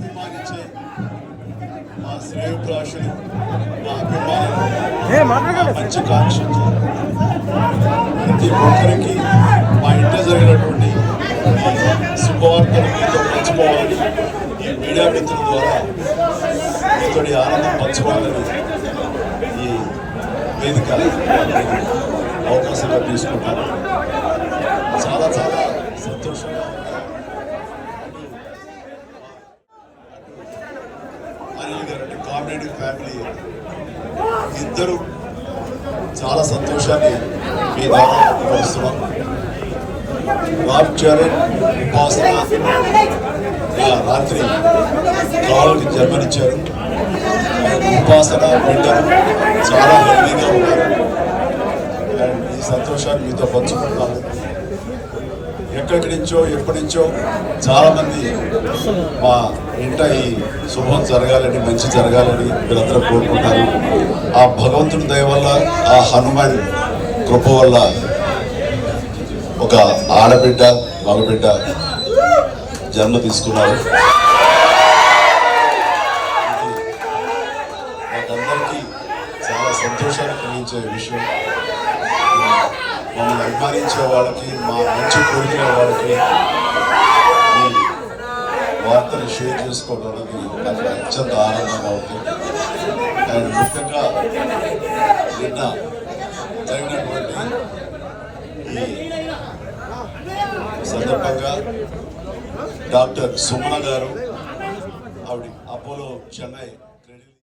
అభిమానించే మా శ్రేయోభిలాషులు మా అభిమానులు మంచి కాంక్షలు ప్రతి ఒక్కరికి మా ఇంట్లో జరిగినటువంటి శుభవార్తలు మీతో పంచుకోవాలని ఈ మీడియా మిత్రుల ద్వారా మీతో ఆనందం పంచుకోవాలని ఈ వేదిక అవకాశంగా తీసుకుంటాను. చాలా చాలా సంతోషంగా ఉంది. అనిల్ గారు ఫ్యామిలీ ఇద్దరు చాలా సంతోషాన్ని మీ ద్వారా వ్యక్తపరుస్తున్నాం రామ్ చరణ్ ఉపాసన ఆ రాత్రి కాళ్ళకి జన్మనిచ్చారు. ఉపాసన బిడ్డలు చాలా హెల్దీగా ఉన్నారు. అండ్ ఈ సంతోషాన్ని మీతో పంచుకుంటాను ఎక్కడి నుంచో ఎప్పటి నుంచో చాలామంది మా ఇంట ఈ శుభం జరగాలని మంచి జరగాలని మీరందరూ కోరుకుంటారు. ఆ భగవంతుడి దయ వల్ల ఆ హనుమాన్ కృప వల్ల ఒక ఆడబిడ్డ మగబిడ్డ జన్మ తీసుకున్నారు. అందరికీ చాలా సంతోషాన్ని కలిగించే విషయం. మమ్మల్ని అభిమానించే వాళ్ళకి మా మంచి కోరికల వాళ్ళకి వార్తలు షేర్ చేసుకోవడానికి నాకు అత్యంత ఆనందంగా ఉంది. అండ్ ముఖ్యంగా నిన్న జరిగినటువంటి ఈ సందర్భంగా డాక్టర్ సుమన గారు ఆవిడ అపోలో చెన్నై